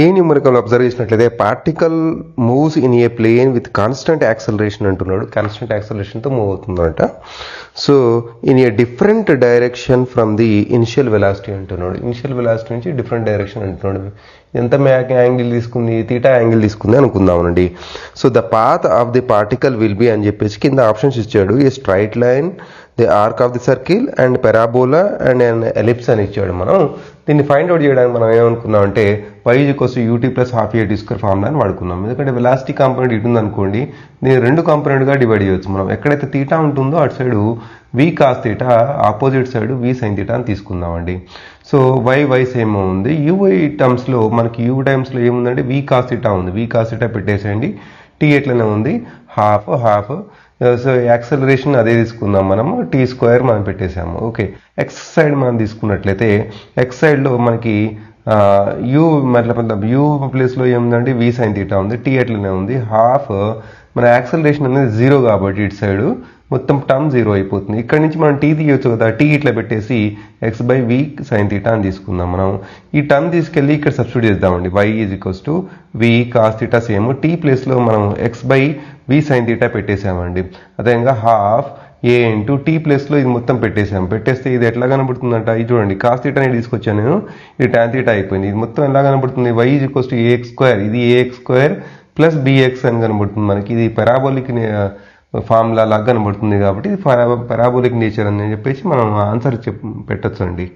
ఏ numerical observe చేసినట్లయితే particle moves in a plane with constant acceleration అంటున్నాడు. Constant యాక్సలరేషన్తో move అవుతుందంట. So in a different direction from the initial velocity అంటున్నాడు. Initial velocity నుంచి different direction అంటున్నాడు. ఎంత Mac angle తీసుకుంది? తీటా యాంగిల్ తీసుకుంది అనుకుందామండి. So the path of the particle will be అని చెప్పేసి కింద ఆప్షన్స్ ఇచ్చాడు. A straight line the arc of the circle and parabola and and ellipse అని ఇచ్చాడు మనం. దీన్ని ఫైండ్ అవుట్ చేయడానికి మనం ఏమనుకున్నాం అంటే వై కోసం యూటీ ప్లస్ హాఫ్ ఇయర్ డిస్కర్ ఫార్ములా అని వాడుకున్నాం. ఎందుకంటే వెలాసిటీ కాంపోనెంట్ ఇటు ఉందనుకోండి దీన్ని రెండు కాంపోనెంట్గా డివైడ్ చేయొచ్చు మనం. ఎక్కడైతే తీటా ఉంటుందో అటు side V cos theta opposite side V sin theta అని తీసుకుందామండి. సో వై వై సేమ్ ఉంది. యూవై టర్మ్స్లో మనకి యూ టైమ్స్లో ఏముందంటే వి కాస్ తీటా ఉంది. వి కాస్ తీటా పెట్టేసేయండి. టీ ఎట్లనే ఉంది? హాఫ్ హాఫ్ సో యాక్సలరేషన్ అదే తీసుకుందాం మనము. టీ స్క్వేర్ మనం పెట్టేసాము ఓకే ఎక్స్ సైడ్ మనం తీసుకున్నట్లయితే ఎక్స్ సైడ్లో మనకి యూ మతలబ్ యూ ప్లేస్లో ఏముందంటే వి సైన్ తీటా ఉంది. టీ ఎట్లనే ఉంది? హాఫ్ మన యాక్సలరేషన్ అనేది జీరో కాబట్టి ఇటు సైడ్ మొత్తం టర్మ్ జీరో అయిపోతుంది. ఇక్కడ నుంచి మనం టీ తీయొచ్చు కదా టీ ఇట్లా పెట్టేసి X by V sine theta అని తీసుకుందాం మనం. ఈ టర్మ్ తీసుకెళ్ళి ఇక్కడ సబ్స్టిట్యూట్ చేద్దామండి. Y is equals to V cos theta same T ప్లేస్లో మనం X by V sine theta పెట్టేసామండి అదేవిధంగా హాఫ్ ఏ ఇంటూ టీ ప్లేస్లో ఇది మొత్తం పెట్టేసాం పెట్టేస్తే ఇది ఎట్లా కనబడుతుందంట? ఇది చూడండి. కాస్ నేను తీసుకొచ్చాను. నేను ఇది ట్యాన్ తీటా అయిపోయింది. ఇది మొత్తం ఎలా కనబడుతుంది? Y is equals to A X square ఇది A X square plus B X అని కనబడుతుంది మనకి. ఇది పెరాబోలిక్ ఫార్ములా లాగా కనబడుతుంది కాబట్టి ఇది పెరాబోలిక్ నేచర్ అని చెప్పేసి మనం ఆన్సర్ చెప్ పెట్టచ్చు అండి